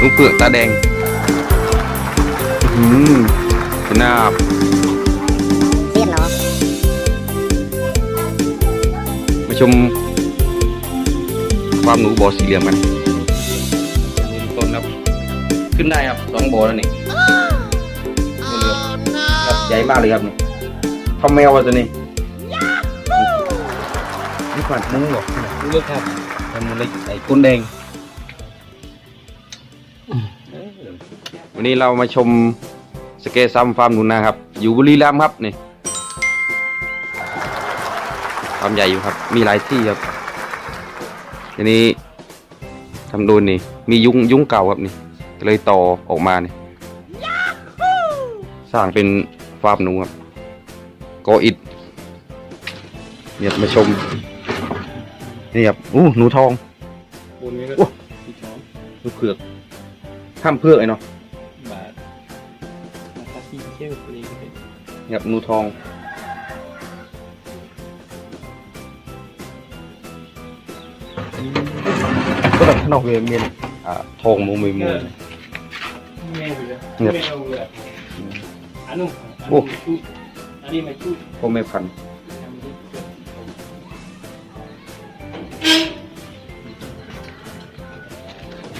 ลูกเผือกตาแดงอืมเป็นหน้าเสียนเนาะมาชม ความหนูบ่อสี่เหลี่ยมกันต้นครับ ขึ้นได้ครับสองบ่อแล้วนี่ตัวเรือครับใหญ่มากเลยครับนี่ทำแมววะตัวนี้นี่ขนาดมุ้งหรอกขนาดเลือกครับทำมันเลยไอ้ก้นแดง วันนี้เรามาชมสเกซัมฟาร์มหนูนาครับ อยู่บุรีรัมย์ครับนี่ฟาร์มใหญ่อยู่ครับ มีหลายที่ครับทีนี้ทำดูนี่ มียุ้งยุ้งเก่าครับนี่ก็เลยต่อออกมานี่สร้างเป็นฟาร์มหนูครับกออิดเนี่ยมาชม นี่ครับอู้หนูทองบนนี้ก็โอ้สีทองหนูเผือกข้ามเผือกไอ้เนาะบาทรา คาสีเข้มตัวนี้ก็เป็นนี่ครับหนูทอง ก็แบบนอกเวเมียนอ่าทองมูมีมู แม่เลยเนี่ยแม่เอาเลยอันนู้นโอ้อันนี้ไม่ชุดพ่อแม่พันธุ์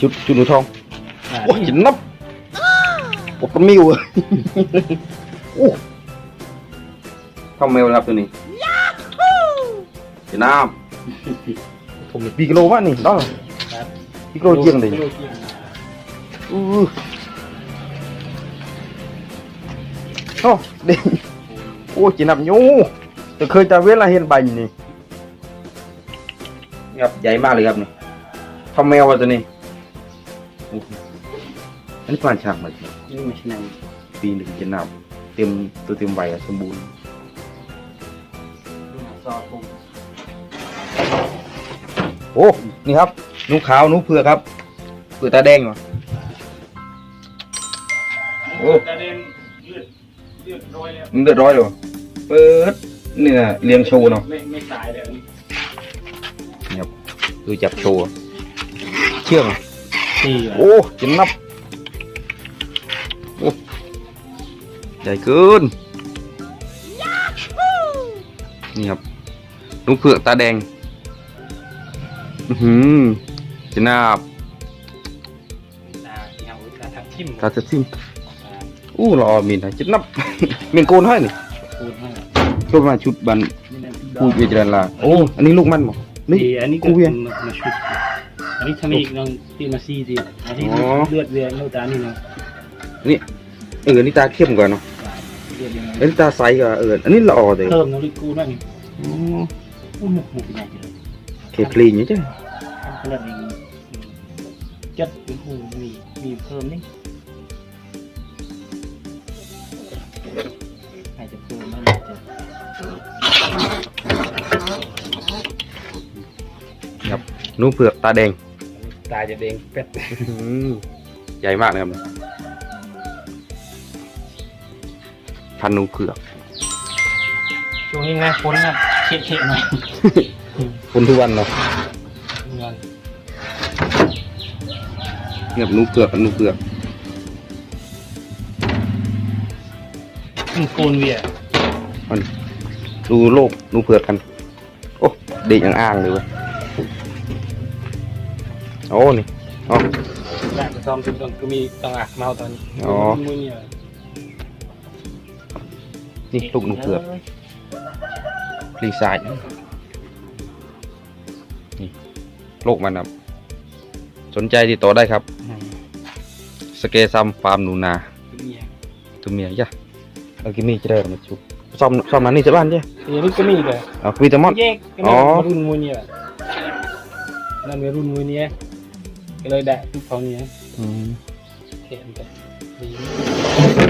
จุดจุดหนูทองโอ้ยจินนับ โอ้ปนมิวอะโอ้ทำแมวนะครับตัวนี้จินน้ำผมปีกิโลวะนี่ได้ปีกิโลเจียงเลยโลเจียงอู้โอ้เด็กโอ้จินนับยูแต่เคยจะเวลาเห็นใบนี่ครับใหญ่มากเลยครับนี่ทำแมววะตัวนี้โอ้โหอันนี้ผ่านฉากมาจ ริงนี่ไม่ใช่หนังปีหนึ่งจะนับ เต็มตัวเต็มใบอะสมบูรณ์ซอสผมโอ้นี่ครับหนูขาวหนูเผือกครับเผือกตาแดงเหรอโอ้กระเด็นเลือดเลือดร้อยแล้วมันเดือดร้อยเลยวะเปิดเนื้อเลี้ยงโชว์เนาะไม่ไม่ตายแล้วนี่นี่ครับดูจับโชว์เชื่องอะนี่โอ้จินนับ ใหญ่เกินนี่ครับหนูเผือกตาแดงอือหือจินนับตาเงาตาทับทิ่มตาจะซิมอู้รอมีนะจินนับมีนโกนให้นี่พูดให้ก็มาชุดบันนี่นั่นพูดวิจารณ์ลาโอ้อันนี้ลูกมันบอกนี่ดีอันนี้ก็กูเวียนมามาชุดอันนี้ทำอีกน้องที่มาซีดีอันนี้อ๋อเลือดเวียนเลือดตานี่น้องนี่ เอออันนี้ตาเข้มกว่าเนาะเลือดยังไงอันนี้ตาใสกว่าเอออันนี้ละออเลยเพิ่มน้ำลิกูนั่นอ๋ออู้หมุกหมุกใหญ่เลยเคคลีนอย่างนี้จ้ะขนาดนี้จัดเป็นหูมีมีเพิ่มนี่อาจจะเพิ่มนั่นจะครับหนูเผือกตาแดงตาจะแดงเป็ดอืมใหญ่มากเลยครับ พันหนูเผือก ช่วงนี้นะฝนนะเช็ดเช็ดหน่อยคนทุกวันเนาะเงินเงียบหนูเผือกกับหนูเผือกขึ้นโกนเวียมันดูโลกหนูเผือกกัน โอ้เด็กอย่างอ่างเลยเว้ยโอ้นี่อ๋อได้ไปซ้อมถึงตอนก็มีตังอักเมาตอนนี้อ๋อมือเนี่ย นี่ลูกหนูเผือกคลีสายนี่โลกมันครับ สนใจติดต่อได้ครับ สเกซัมฟาร์มหนูนาเมียตัวเมียจ้ะเอากินมีจะได้มาชุบซ่อมซ่อมมันนี่จะบ้านจ้ะเดี๋ยวนี้ก็มีเลยเอาวิตามอนแยกก็อ๋มีอรุ่นมือเนี่ยนั่นเป็นรุ่นมือเนี่ยก็เลยได้ทุกเขาเนี่ยอืมเห็นแต่ดีโกนาทองหนูทองนี่เอาเรียกเมาที่ผมกูเอ๋อเจ้นก็ห้องมาจ้ะนี่เอาเมาหน่อยกูนะหน่อยขนาดมันกันเนาะหนูทองมูลเจริญนี่โอนเพลงสายเนาะเฉยแล้วกูก็จะจะอุ้ยอืมนี่นะเห็นแต่แค่เรื่องคนจะดู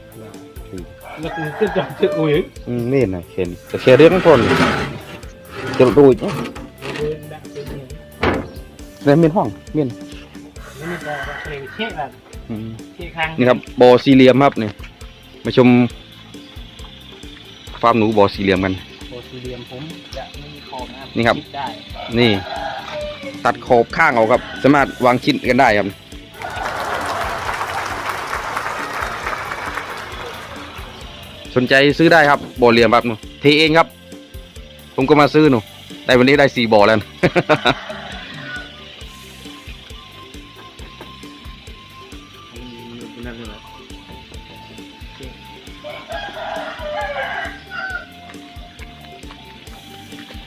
ก็เพลงเชี่ยแบบอืมเชี่ยครั้งนี่ครับบ่อสี่เหลี่ยมครับนี่มาชมฟาร์มหนูบ่อสี่เหลี่ยมกันโอซีเรียมผมจะไม่มีขอบนะนี่ครับดได้นี่ ตัดขอบข้างเอาครับ สามารถวางชิ้นกันได้ครับ สนใจซื้อได้ครับบ่อเหลี่ยมครับหนูเทเองครับ ผมก็มาซื้อหนูแต่วันนี้ได้สี่บ่อแล้วนะนั่นเลย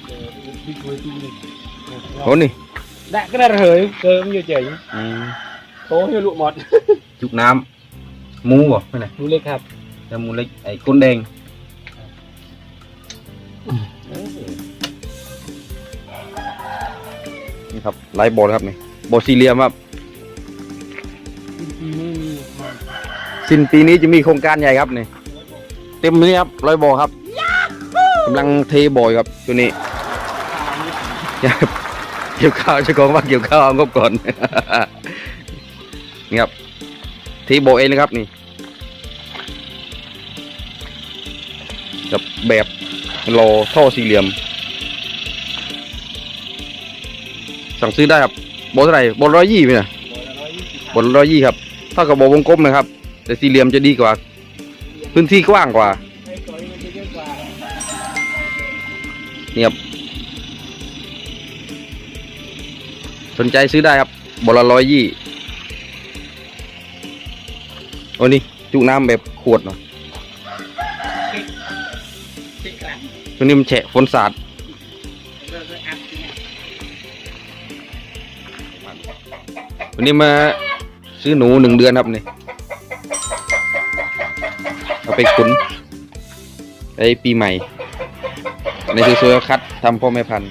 เดี๋ยวบิ๊กเวทีนี่โอ้นี่ đã cái này rồi cơ như vậy อืม tố như lụa mọt จุกน้ำหมูบ่ไม่ไหนดูเลยครับ แล้วหมูเล็กไอ้ก้นแดงนี่ครับไลฟ์บอลครับนี่บอลสี่เหลี่ยมครับสิ้นปีนี้จะมีโครงการใหญ่ครับนี่เต็มนี้ครับร้อยบอครับกำลังเทบอยครับตัวนี้เกี่ยวข้าวเจะกองว่าเกี่ยวข้าวเอางบก่อนนี่ครับเทบอยเองเลยครับนี่ กับแบบรอท่อสี่เหลี่ยม สั่งซื้อได้ครับบอเท่าไหร่บอร้อยยี่ไหมนะบอร้อยยี่ครับเท่ากับบอวงกลมนะครับ แต่สี่เหลี่ยมจะดีกว่า พื้นที่กว้างกว่านี่ครับสนใจซื้อได้ครับบอละร้อยยี่โอ้นี่จุน้ำแบบขวดเนาะ ตัวนี้มันแฉะฝนสาดวันนี้มาซื้อหนูหนึ่งเดือนครับนี่เอาไปขุนไอ้ปีใหม่ ในคือซื้อคัดทำพ่อแม่พันธุ์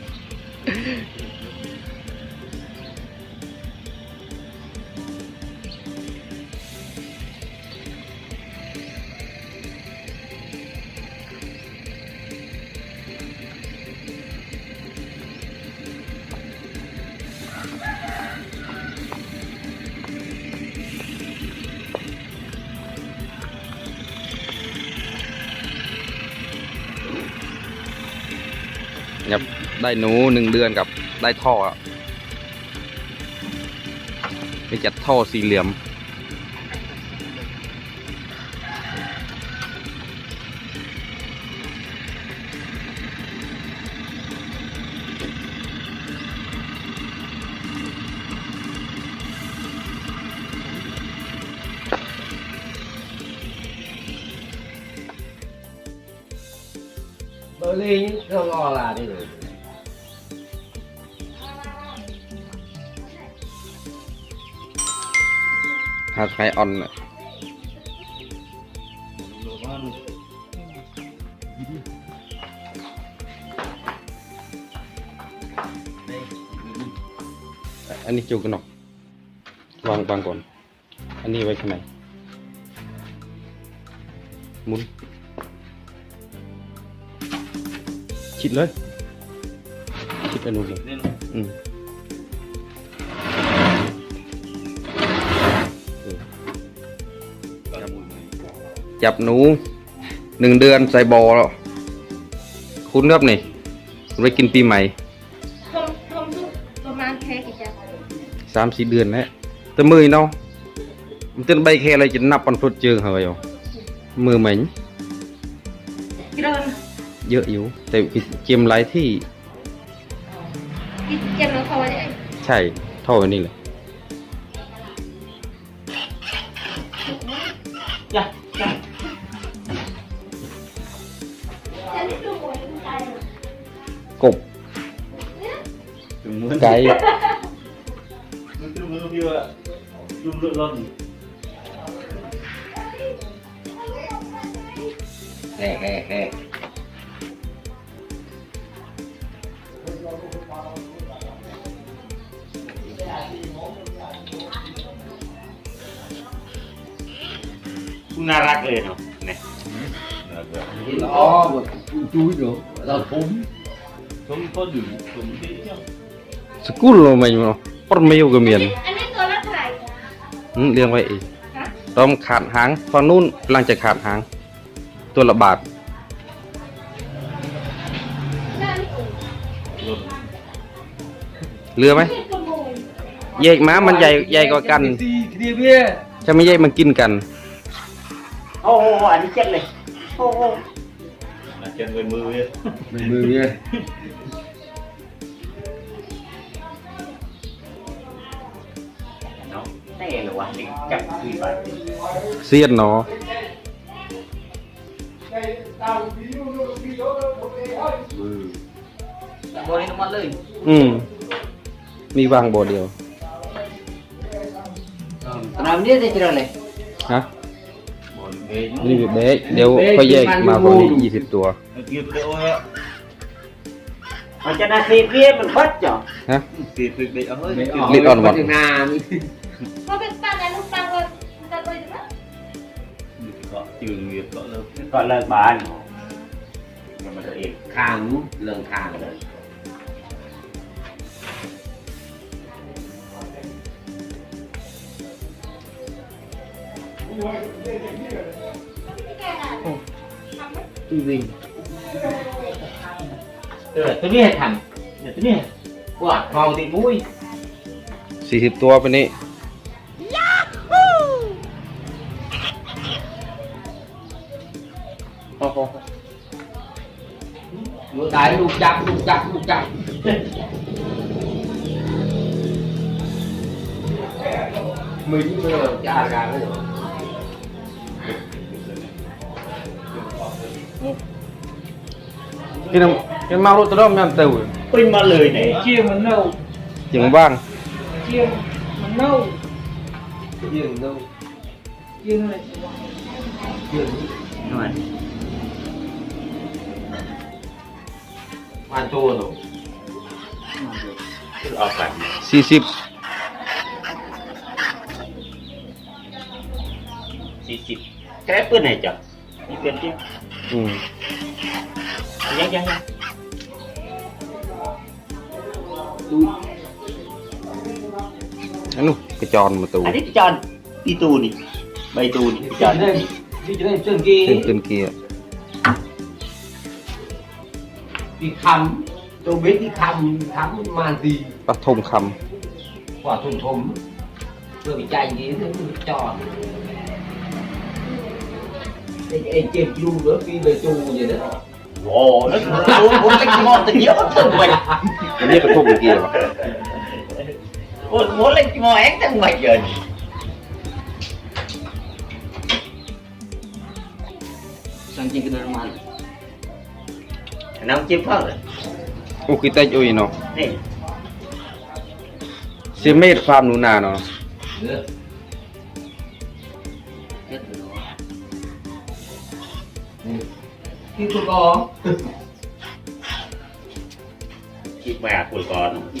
ได้หนูหนึ่งเดือนกับได้ท่ออะไปจัดท่อสี่เหลี่ยม bơ ly không lo là đi rồi หาด ไฟออนน่ะอันนี้จูกันหนอกวางวางก่อน อันนี้ไว้ข้างในหมุนชิดเลยชิดไปนู่นเลยอืม จับหนูหนึ่งเดือนใส่บอแล้วคุณครับนี่ไว้กินปีใหม่ทมทมทุกประมาณแค่กี่จ้ะสามสี่เดือนแล้วแต่มือเนาะมันเต้นใบแค่อะไรจะนับปันพุดเจิงเหรออยู่มือเหม็นกี่เดือนเยอะอยู่ แต่เจียมหลายที่กี่เจ็ดแล้วเขาไว้ได้ใช่เท่าอันนี้เลยจ้ะจ้ะกบไก่มันคือมือพี่ สกุลเราไม่อยู่เนาะปนไม่อยู่กับเมียนอันนี้ตัวละเท่าไหร่อืมเลี้ยงไว้เองฮะต้องขาดหางฝั่งนู้นกำลังจะขาดหาง ตัวละบาทหน้านี่โอ้เรือไหมยขโมยแยกม้ามันใหญ่ใหญ่กว่ากันจะไม่แยกมันกินกันโอ้โหอันนี้เจ็ดเลยโอ้โหเจ็ดเป็นมือเลยมือเนี่ย วะนี่จับคุยไปเสียนเนาะบริโภคเลย อืม มีวางบ่อเดียว Kenapa dia saya cerita leh? ฮะนี่เบะเดี๋ยวก็แยกมาฝั่งนี้ยี่สิบตัว Macam nasi dia berbat je. ฮะ Dia ลิดออนวัดเขาเป็นป้าแต่ลูกป้าก็ตัดไปถูกไหม Kau lên bàn. Nhưng mà được khang lần khang rồi. จริง Rồi, tôi biết thằng. Tôi biết. Quả màu thì mũi. สี่สิบตัวไปนี่ Lúa đáy lục chặt, lục chặt, lục chặt. Mình vừa chả ra rồi. กินน้ำกิน เมารถตะล่อมยำเต๋อ Prima lời này. เจียมันเน่าอย่างบ้างเจียมันเน่าเจียเน่าเจียอะไร Rồi. Hoàn chua rồi. Ở cảnh. สี่สิบ Xịt xịt. Cái bữa này chở. Đi bên kia. อืม Nhanh nhanh nhanh. อันนู้นกระจรมาตู Anh đi tròn. Đi tu đi. Bay tu đi. Đi tròn. ที่จะได้เชิงกี้ขึ้นขึ้นเกียร์ thì khám. Tôi biết đi khám khám mà gì. Quả thùng khám. Quả thùng thùng rồi bị chạy gì thì tròn. Em chê chu nữa khi về chu gì đó. Ồ, nó muốn cách ngon thì nhớ thằng mình Nó biết cái thùng kia. Mà Muốn lên mò én thằng mày rồi. Sang trên cái đường mà Nó không chim phân rồi. อุกิเตจอุยเนาะ Nè. เซเมตฟาร์มหนูนาเนาะ nữa khi tôi có Chim mẹ của con.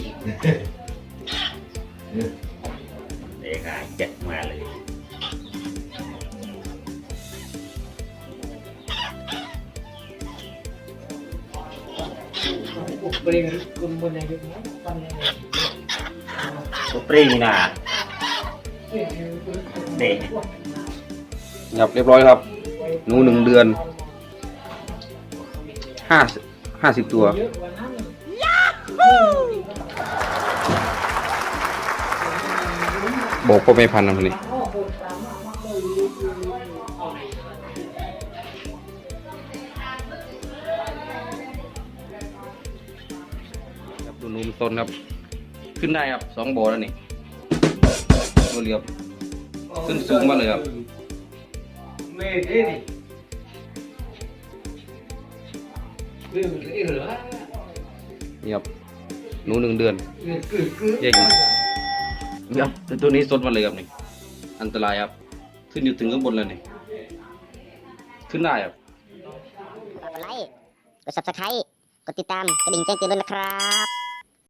Để cả chết mẹ lại. Con bên này cái con này Spring nè. Để. หยับเรียบร้อยครับ หนูหนึ่งเดือน ห้าห้าสิบตัว บอกพ่อแม่พันธุ์นะทีนี้ ต้นครับ ขึ้นได้ครับสองโบแล้วนี่ตัวเรียบขึ้นสูงมากเลยครับเมย์นี่เรื่องอะไรเหรอนี่ครับหนูหนึ่งเดือนเรื่องคือคือเย่งครับแต่ตัวนี้สดมาเลยครับนี่อันตรายครับ ขึ้นอยู่ถึงข้างบนเลยนี่ขึ้นได้ครับกดไลค์กด subscribe กดติดตามกระดิ่งแจ้งเตือนด้วยนะครับ